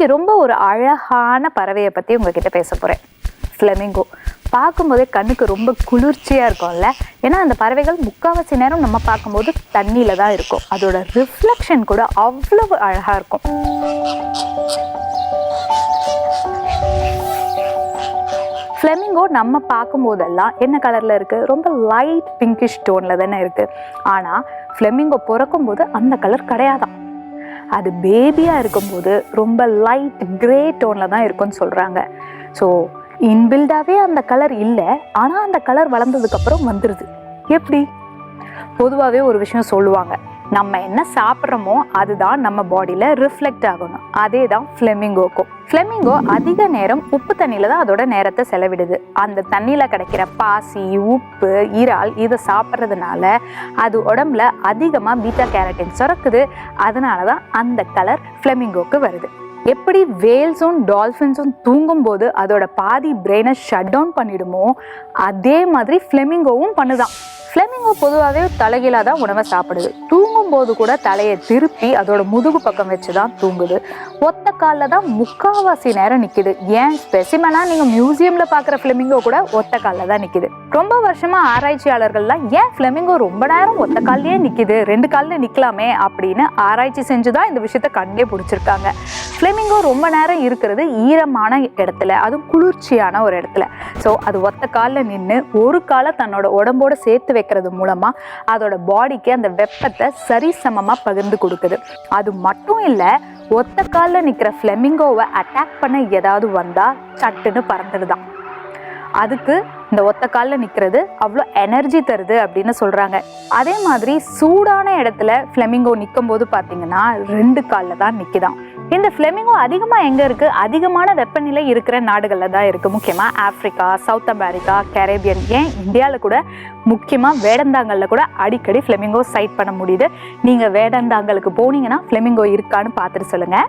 இன்றைக்கி ரொம்ப ஒரு அழகான பறவையை பற்றி உங்ககிட்ட பேச போகிறேன் ஃப்ளெமிங்கோ பார்க்கும்போதே கண்ணுக்கு ரொம்ப குளிர்ச்சியாக இருக்கும்ல? ஏன்னா அந்த பறவைகள் முக்கால்வாசி நேரம் நம்ம பார்க்கும்போது தண்ணியில் தான் இருக்கும். அதோட ரிஃப்ளெக்ஷன் கூட அவ்வளவு அழகாக இருக்கும். ஃப்ளெமிங்கோ நம்ம பார்க்கும்போதெல்லாம் என்ன கலரில் இருக்குது ரொம்ப லைட் பிங்கிஷ் டோனில் தானே இருக்குது ஆனால் ஃப்ளெமிங்கோ பிறக்கும்போது அந்த கலர் கிடையாதான். அது பேபியாக இருக்கும்போது ரொம்ப லைட் கிரே டோனில் தான் இருக்கும்னு சொல்கிறாங்க ஸோ இன்பில்டாகவே அந்த கலர் இல்லை. ஆனால் அந்த கலர் வளர்ந்ததுக்கப்புறம் வந்துடுது எப்படி? பொதுவாகவே ஒரு விஷயம் சொல்லுவாங்க. நம்ம என்ன சாப்பிட்றோமோ அதுதான் நம்ம பாடியில் ரிஃப்ளெக்ட் ஆகணும். அதே தான் ஃப்ளெமிங்கோக்கும் ஃப்ளெமிங்கோ அதிக நேரம் உப்பு தண்ணியில் தான் அதோட நேரத்தை செலவிடுது. அந்த தண்ணியில் கிடைக்கிற பாசி உப்பு இறால் இதை சாப்பிட்றதுனால அது உடம்புல அதிகமாக பீட்டா கேரட்டின் சுரக்குது. அதனால தான் அந்த கலர் ஃப்ளெமிங்கோக்கு வருது. எப்படி வேல்ஸும் டால்ஃபின்ஸும் தூங்கும்போது அதோட பாதி பிரெயினை ஷட் டவுன் பண்ணிடுமோ அதே மாதிரி ஃப்ளெமிங்கோவும் பண்ணுதான். ஃப்ளெமிங்கோ பொதுவாகவே தலைகீழாக தான் உணவை சாப்பிடுது. தூங்கும்போது கூட தலையை திருப்பி அதோட முதுகு பக்கம் வச்சு தான் தூங்குது. ஒத்த காலில் தான் முக்காவாசி நேரம் நிற்கிது ஏன்? ஸ்பெசிமனாக நீங்கள் மியூசியமில் பார்க்குற ஃப்ளெமிங்கோ கூட ஒத்த காலில் தான் நிற்கிது ரொம்ப வருஷமாக ஆராய்ச்சியாளர்கள்லாம் ஏன் ஃப்ளெமிங்கோ ரொம்ப நேரம் ஒத்த கால்லையே நிற்கிது ரெண்டு காலில் நிற்கலாமே அப்படின்னு ஆராய்ச்சி செஞ்சு தான் இந்த விஷயத்தை கண்டே பிடிச்சிருக்காங்க. ஃப்ளெமிங்கோ ரொம்ப நேரம் இருக்கிறது ஈரமான இடத்துல அதுவும் குளிர்ச்சியான ஒரு இடத்துல. ஸோ அது ஒத்த காலில் நின்று ஒரு காலை தன்னோட உடம்போட சேர்த்து வைக்கிறது மூலமாக அதோட பாடிக்கு அந்த வெப்பத்தை சரிசமமாக பகிர்ந்து கொடுக்குது. அது மட்டும் இல்லை ஒத்த காலில் நிற்கிற ஃப்ளெமிங்கோவை அட்டாக் பண்ண ஏதாவது வந்தால் சட்டுன்னு பறந்துடுதான். அதுக்கு இந்த ஒத்த காலில் நிற்கிறது அவ்வளோ எனர்ஜி தருது அப்படின்னு சொல்கிறாங்க அதே மாதிரி சூடான இடத்துல ஃப்ளெமிங்கோ நிற்கும் போது பார்த்தீங்கன்னா ரெண்டு காலில் தான் நிற்கிதான் இந்த ஃப்ளெமிங்கோ அதிகமாக எங்கே இருக்குது அதிகமான வெப்பநிலை இருக்கிற நாடுகளில் தான் இருக்குது முக்கியமாக ஆஃப்ரிக்கா சவுத் அமெரிக்கா கரேபியன் ஏன்? இந்தியாவில் கூட முக்கியமாக வேடந்தாங்கலில் கூட அடிக்கடி ஃப்ளெமிங்கோ சைட் பண்ண முடியுது. நீங்கள் வேடந்தாங்கலுக்கு போனீங்கன்னா ஃப்ளெமிங்கோ இருக்கான்னு பார்த்துட்டு சொல்லுங்கள்